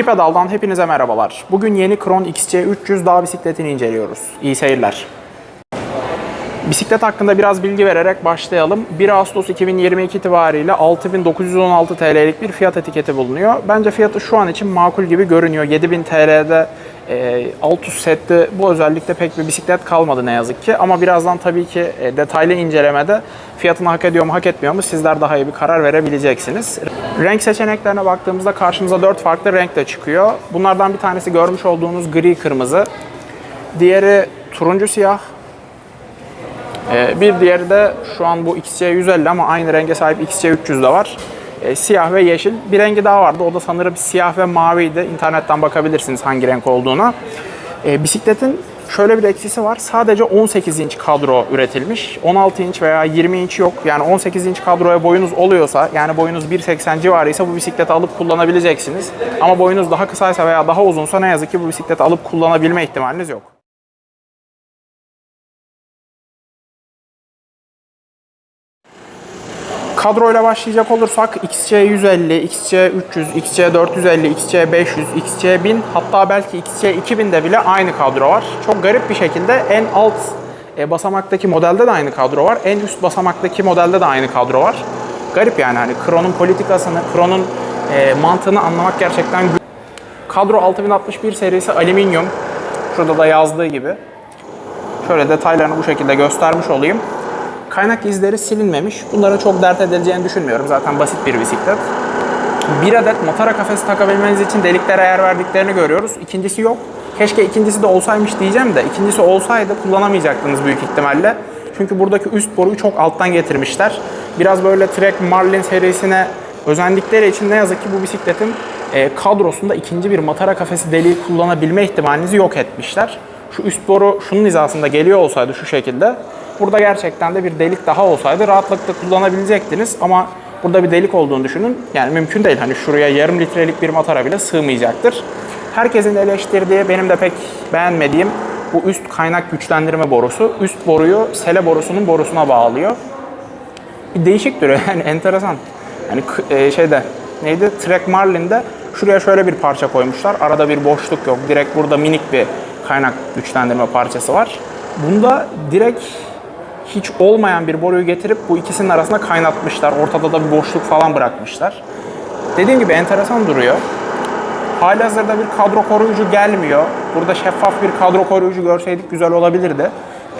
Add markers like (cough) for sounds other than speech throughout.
İki pedaldan hepinize merhabalar. Bugün yeni Kron XC300 dağ bisikletini inceliyoruz. İyi seyirler. Bisiklet hakkında biraz bilgi vererek başlayalım. 1 Ağustos 2022 itibariyle 6916 TL'lik bir fiyat etiketi bulunuyor. Bence fiyatı şu an için makul gibi görünüyor. 7000 TL'de e, alt üst sette bu özellikle pek bir bisiklet kalmadı ne yazık ki. Ama birazdan tabii ki e, detaylı incelemede fiyatını hak ediyor mu hak etmiyor mu sizler daha iyi bir karar verebileceksiniz. Renk seçeneklerine baktığımızda karşımıza 4 farklı renk de çıkıyor. Bunlardan bir tanesi görmüş olduğunuz gri kırmızı. Diğeri turuncu siyah, ee, bir diğeri de şu an bu XC150 ama aynı renge sahip XC300 de var. Ee, siyah ve yeşil. Bir rengi daha vardı. O da sanırım siyah ve maviydi. İnternetten bakabilirsiniz hangi renk olduğuna. Ee, bisikletin şöyle bir eksisi var. Sadece 18 inç kadro üretilmiş. 16 inç veya 20 inç yok. Yani 18 inç kadroya boyunuz oluyorsa, yani boyunuz 1.80 civarıysa bu bisikleti alıp kullanabileceksiniz. Ama boyunuz daha kısaysa veya daha uzunsa ne yazık ki bu bisikleti alıp kullanabilme ihtimaliniz yok. Kadroyla başlayacak olursak XC150, XC300, XC450, XC500, XC1000 hatta belki XC2000'de bile aynı kadro var. Çok garip bir şekilde en alt e, basamaktaki modelde de aynı kadro var. En üst basamaktaki modelde de aynı kadro var. Garip yani hani Kron'un politikasını, Kron'un e, mantığını anlamak gerçekten gü- Kadro 6061 serisi alüminyum. Şurada da yazdığı gibi. Şöyle detaylarını bu şekilde göstermiş olayım. Kaynak izleri silinmemiş. Bunlara çok dert edileceğini düşünmüyorum. Zaten basit bir bisiklet. Bir adet matara kafesi takabilmeniz için deliklere yer verdiklerini görüyoruz. İkincisi yok. Keşke ikincisi de olsaymış diyeceğim de ikincisi olsaydı kullanamayacaktınız büyük ihtimalle. Çünkü buradaki üst boruyu çok alttan getirmişler. Biraz böyle Trek Marlin serisine özendikleri için ne yazık ki bu bisikletin e, kadrosunda ikinci bir matara kafesi deliği kullanabilme ihtimalinizi yok etmişler. Şu üst boru şunun hizasında geliyor olsaydı şu şekilde Burada gerçekten de bir delik daha olsaydı rahatlıkla kullanabilecektiniz ama burada bir delik olduğunu düşünün. Yani mümkün değil. Hani şuraya yarım litrelik bir matara bile sığmayacaktır. Herkesin eleştirdiği, benim de pek beğenmediğim bu üst kaynak güçlendirme borusu. Üst boruyu sele borusunun borusuna bağlıyor. Bir değişik duruyor (laughs) yani enteresan. K- e, şeyde neydi? Trek Marlin'de şuraya şöyle bir parça koymuşlar. Arada bir boşluk yok. Direkt burada minik bir kaynak güçlendirme parçası var. Bunda direkt hiç olmayan bir boruyu getirip bu ikisinin arasında kaynatmışlar. Ortada da bir boşluk falan bırakmışlar. Dediğim gibi enteresan duruyor. Halihazırda bir kadro koruyucu gelmiyor. Burada şeffaf bir kadro koruyucu görseydik güzel olabilirdi.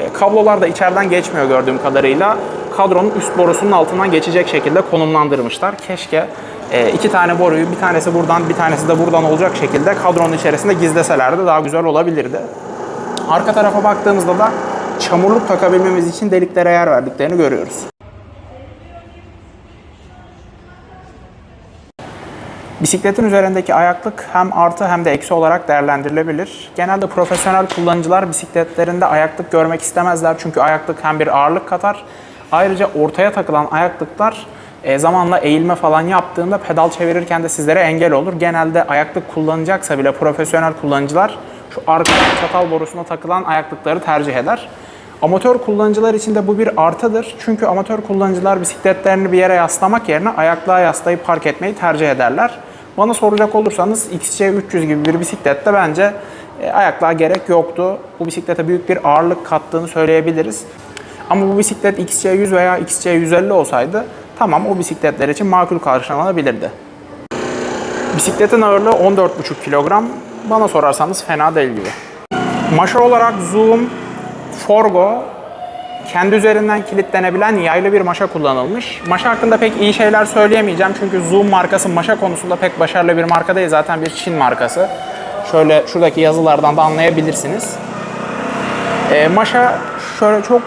E, kablolar da içeriden geçmiyor gördüğüm kadarıyla. Kadronun üst borusunun altından geçecek şekilde konumlandırmışlar. Keşke e, iki tane boruyu bir tanesi buradan bir tanesi de buradan olacak şekilde kadronun içerisinde gizleselerdi daha güzel olabilirdi. Arka tarafa baktığımızda da çamurluk takabilmemiz için deliklere yer verdiklerini görüyoruz. Bisikletin üzerindeki ayaklık hem artı hem de eksi olarak değerlendirilebilir. Genelde profesyonel kullanıcılar bisikletlerinde ayaklık görmek istemezler çünkü ayaklık hem bir ağırlık katar. Ayrıca ortaya takılan ayaklıklar e, zamanla eğilme falan yaptığında pedal çevirirken de sizlere engel olur. Genelde ayaklık kullanacaksa bile profesyonel kullanıcılar şu arka çatal borusuna takılan ayaklıkları tercih eder. Amatör kullanıcılar için de bu bir artıdır. Çünkü amatör kullanıcılar bisikletlerini bir yere yaslamak yerine ayaklığa yaslayıp park etmeyi tercih ederler. Bana soracak olursanız XC300 gibi bir bisiklette bence e, ayaklığa gerek yoktu. Bu bisiklete büyük bir ağırlık kattığını söyleyebiliriz. Ama bu bisiklet XC100 veya XC150 olsaydı tamam o bisikletler için makul karşılanabilirdi. Bisikletin ağırlığı 14,5 kilogram. Bana sorarsanız fena değil gibi. Maşa olarak Zoom, Forgo kendi üzerinden kilitlenebilen yaylı bir maşa kullanılmış. Maşa hakkında pek iyi şeyler söyleyemeyeceğim çünkü Zoom markası maşa konusunda pek başarılı bir marka değil. Zaten bir Çin markası. Şöyle şuradaki yazılardan da anlayabilirsiniz. E, maşa şöyle çok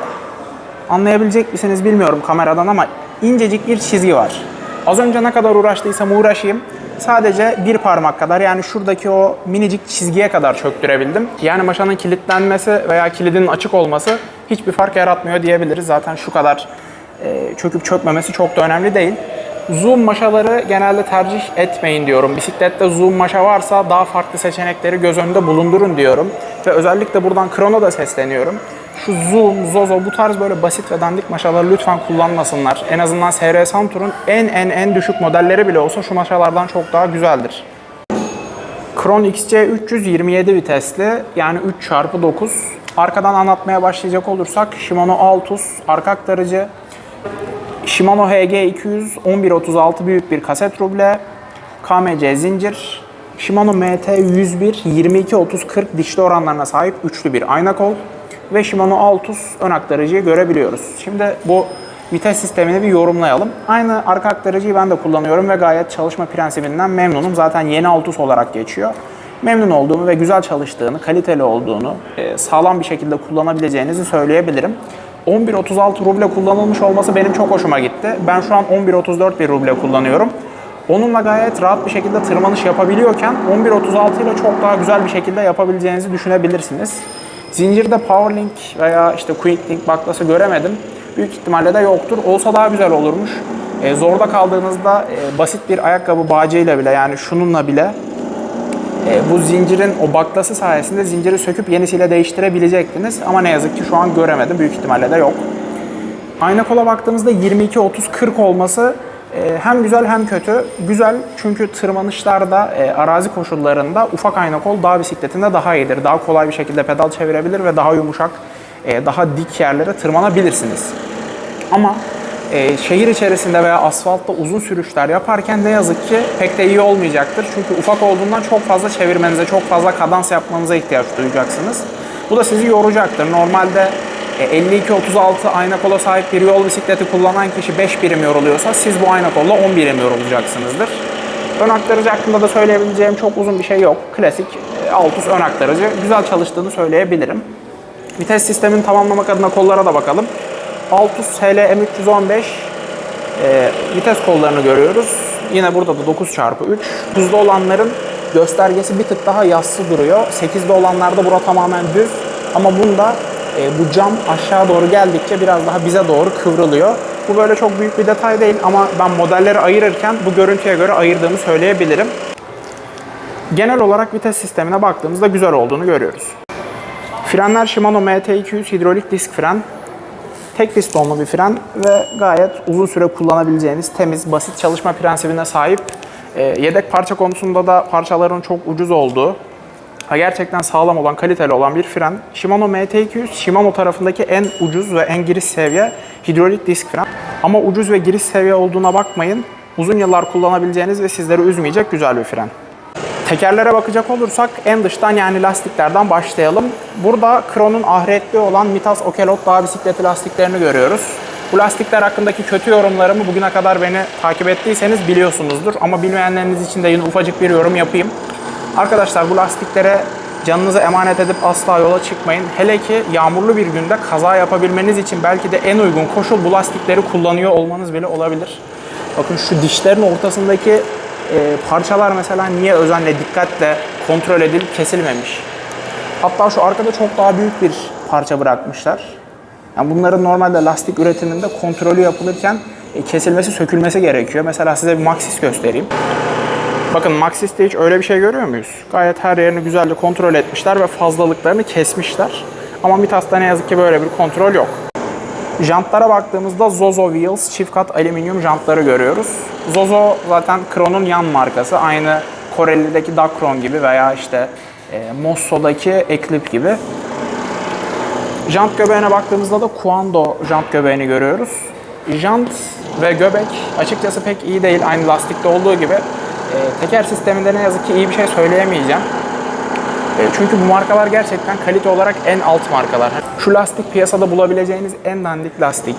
anlayabilecek misiniz bilmiyorum kameradan ama incecik bir çizgi var. Az önce ne kadar uğraştıysam uğraşayım. Sadece bir parmak kadar yani şuradaki o minicik çizgiye kadar çöktürebildim. Yani maşanın kilitlenmesi veya kilidinin açık olması hiçbir fark yaratmıyor diyebiliriz. Zaten şu kadar e, çöküp çökmemesi çok da önemli değil. Zoom maşaları genelde tercih etmeyin diyorum. Bisiklette zoom maşa varsa daha farklı seçenekleri göz önünde bulundurun diyorum. Ve özellikle buradan Krono da sesleniyorum. Şu Zoom, Zozo bu tarz böyle basit ve dandik maşaları lütfen kullanmasınlar. En azından SR Santur'un en en en düşük modelleri bile olsa şu maşalardan çok daha güzeldir. Kron XC 327 vitesli yani 3 çarpı 9. Arkadan anlatmaya başlayacak olursak Shimano Altus arka aktarıcı, Shimano HG 200 1136 büyük bir kaset ruble, KMC zincir, Shimano MT 101 22 30 40 dişli oranlarına sahip üçlü bir ayna kol ve Shimano Altus ön aktarıcıyı görebiliyoruz. Şimdi bu vites sistemini bir yorumlayalım. Aynı arka aktarıcıyı ben de kullanıyorum ve gayet çalışma prensibinden memnunum. Zaten yeni Altus olarak geçiyor. Memnun olduğumu ve güzel çalıştığını, kaliteli olduğunu, e, sağlam bir şekilde kullanabileceğinizi söyleyebilirim. 11.36 ruble kullanılmış olması benim çok hoşuma gitti. Ben şu an 11.34 bir ruble kullanıyorum. Onunla gayet rahat bir şekilde tırmanış yapabiliyorken 11.36 ile çok daha güzel bir şekilde yapabileceğinizi düşünebilirsiniz. Zincirde Powerlink veya işte Quicklink baklası göremedim. Büyük ihtimalle de yoktur. Olsa daha güzel olurmuş. E, zorda kaldığınızda e, basit bir ayakkabı bağcıyla bile yani şununla bile e, bu zincirin o baklası sayesinde zinciri söküp yenisiyle değiştirebilecektiniz. Ama ne yazık ki şu an göremedim. Büyük ihtimalle de yok. Ayna kola baktığımızda 22 30 40 olması hem güzel hem kötü. Güzel çünkü tırmanışlarda, e, arazi koşullarında ufak ayna kol dağ bisikletinde daha iyidir. Daha kolay bir şekilde pedal çevirebilir ve daha yumuşak, e, daha dik yerlere tırmanabilirsiniz. Ama e, şehir içerisinde veya asfaltta uzun sürüşler yaparken ne yazık ki pek de iyi olmayacaktır. Çünkü ufak olduğundan çok fazla çevirmenize, çok fazla kadans yapmanıza ihtiyaç duyacaksınız. Bu da sizi yoracaktır. Normalde 52-36 ayna kola sahip bir yol bisikleti kullanan kişi 5 birim yoruluyorsa siz bu ayna kolla 10 birim yorulacaksınızdır. Ön aktarıcı hakkında da söyleyebileceğim çok uzun bir şey yok. Klasik e, Altus ön aktarıcı. Güzel çalıştığını söyleyebilirim. Vites sistemini tamamlamak adına kollara da bakalım. Altus HL M315 e, vites kollarını görüyoruz. Yine burada da 9x3. Hızlı olanların göstergesi bir tık daha yassı duruyor. 8'de olanlarda bura tamamen düz. Ama bunda e, bu cam aşağı doğru geldikçe biraz daha bize doğru kıvrılıyor. Bu böyle çok büyük bir detay değil ama ben modelleri ayırırken bu görüntüye göre ayırdığımı söyleyebilirim. Genel olarak vites sistemine baktığımızda güzel olduğunu görüyoruz. Frenler Shimano MT200 hidrolik disk fren. Tek pistonlu bir fren ve gayet uzun süre kullanabileceğiniz temiz, basit çalışma prensibine sahip. E, yedek parça konusunda da parçaların çok ucuz olduğu, ha, gerçekten sağlam olan, kaliteli olan bir fren. Shimano MT200, Shimano tarafındaki en ucuz ve en giriş seviye hidrolik disk fren. Ama ucuz ve giriş seviye olduğuna bakmayın. Uzun yıllar kullanabileceğiniz ve sizleri üzmeyecek güzel bir fren. Tekerlere bakacak olursak en dıştan yani lastiklerden başlayalım. Burada Kron'un ahiretli olan Mitas Okelot dağ bisikleti lastiklerini görüyoruz. Bu lastikler hakkındaki kötü yorumlarımı bugüne kadar beni takip ettiyseniz biliyorsunuzdur. Ama bilmeyenleriniz için de yine ufacık bir yorum yapayım. Arkadaşlar bu lastiklere canınızı emanet edip asla yola çıkmayın. Hele ki yağmurlu bir günde kaza yapabilmeniz için belki de en uygun koşul bu lastikleri kullanıyor olmanız bile olabilir. Bakın şu dişlerin ortasındaki e, parçalar mesela niye özenle, dikkatle kontrol edilip kesilmemiş. Hatta şu arkada çok daha büyük bir parça bırakmışlar. Yani bunların normalde lastik üretiminde kontrolü yapılırken e, kesilmesi, sökülmesi gerekiyor. Mesela size bir Maxxis göstereyim. Bakın Maxxis'te hiç öyle bir şey görüyor muyuz? Gayet her yerini güzelce kontrol etmişler ve fazlalıklarını kesmişler. Ama Mitas'ta ne yazık ki böyle bir kontrol yok. Jantlara baktığımızda Zozo Wheels çift kat alüminyum jantları görüyoruz. Zozo zaten Kron'un yan markası. Aynı Koreli'deki Dacron gibi veya işte e, Mosso'daki Eclipse gibi. Jant göbeğine baktığımızda da Kuando jant göbeğini görüyoruz. Jant ve göbek açıkçası pek iyi değil. Aynı lastikte olduğu gibi. E, teker sisteminde ne yazık ki iyi bir şey söyleyemeyeceğim. E, Çünkü bu markalar gerçekten kalite olarak en alt markalar. Şu lastik piyasada bulabileceğiniz en dandik lastik.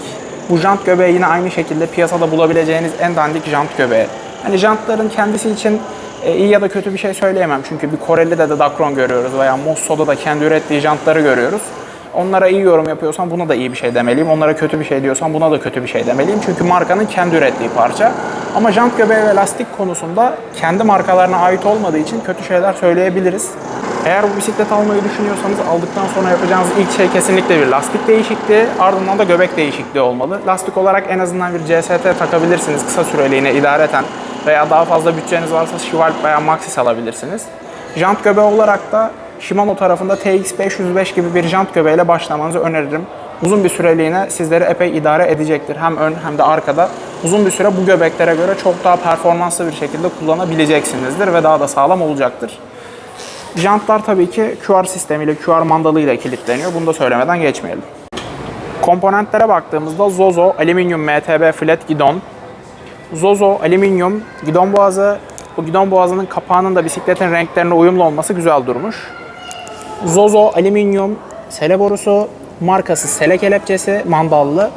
Bu jant göbeği yine aynı şekilde piyasada bulabileceğiniz en dandik jant göbeği. Hani jantların kendisi için e, iyi ya da kötü bir şey söyleyemem. Çünkü bir Koreli'de de Dacron görüyoruz veya Mosso'da da kendi ürettiği jantları görüyoruz. Onlara iyi yorum yapıyorsam buna da iyi bir şey demeliyim. Onlara kötü bir şey diyorsam buna da kötü bir şey demeliyim. Çünkü markanın kendi ürettiği parça. Ama jant göbeği ve lastik konusunda kendi markalarına ait olmadığı için kötü şeyler söyleyebiliriz. Eğer bu bisiklet almayı düşünüyorsanız aldıktan sonra yapacağınız ilk şey kesinlikle bir lastik değişikliği, ardından da göbek değişikliği olmalı. Lastik olarak en azından bir CST takabilirsiniz kısa süreliğine idareten veya daha fazla bütçeniz varsa Shivalp veya Maxxis alabilirsiniz. Jant göbeği olarak da Shimano tarafında TX505 gibi bir jant göbeğiyle başlamanızı öneririm. Uzun bir süreliğine sizleri epey idare edecektir. Hem ön hem de arkada. Uzun bir süre bu göbeklere göre çok daha performanslı bir şekilde kullanabileceksinizdir ve daha da sağlam olacaktır. Jantlar tabii ki QR sistemiyle, QR mandalıyla kilitleniyor. Bunu da söylemeden geçmeyelim. Komponentlere baktığımızda Zozo alüminyum MTB flat gidon, Zozo alüminyum gidon boğazı. Bu gidon boğazının kapağının da bisikletin renklerine uyumlu olması güzel durmuş. Zozo alüminyum sele borusu, markası sele kelepçesi mandallı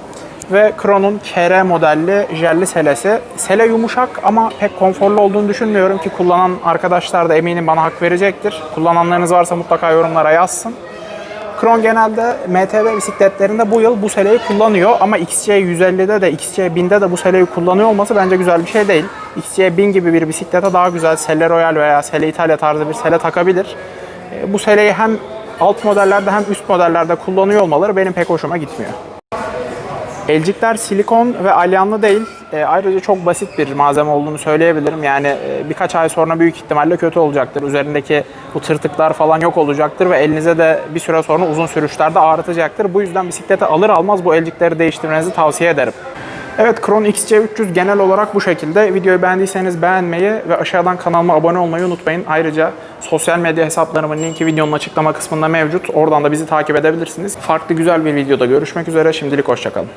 ve Kron'un KR modelli jelli selesi. Sele yumuşak ama pek konforlu olduğunu düşünmüyorum ki kullanan arkadaşlar da eminim bana hak verecektir. Kullananlarınız varsa mutlaka yorumlara yazsın. Kron genelde MTB bisikletlerinde bu yıl bu seleyi kullanıyor ama XC 150'de de XC 1000'de de bu seleyi kullanıyor olması bence güzel bir şey değil. XC 1000 gibi bir bisiklete daha güzel Sele Royal veya Sele Italia tarzı bir sele takabilir. E, Bu seleyi hem alt modellerde hem üst modellerde kullanıyor olmaları benim pek hoşuma gitmiyor. Elcikler silikon ve alyanlı değil. E, ayrıca çok basit bir malzeme olduğunu söyleyebilirim. Yani e, birkaç ay sonra büyük ihtimalle kötü olacaktır. Üzerindeki bu tırtıklar falan yok olacaktır ve elinize de bir süre sonra uzun sürüşlerde ağrıtacaktır. Bu yüzden bisiklete alır almaz bu elcikleri değiştirmenizi tavsiye ederim. Evet Kron XC300 genel olarak bu şekilde. Videoyu beğendiyseniz beğenmeyi ve aşağıdan kanalıma abone olmayı unutmayın. Ayrıca sosyal medya hesaplarımın linki videonun açıklama kısmında mevcut. Oradan da bizi takip edebilirsiniz. Farklı güzel bir videoda görüşmek üzere. Şimdilik hoşçakalın.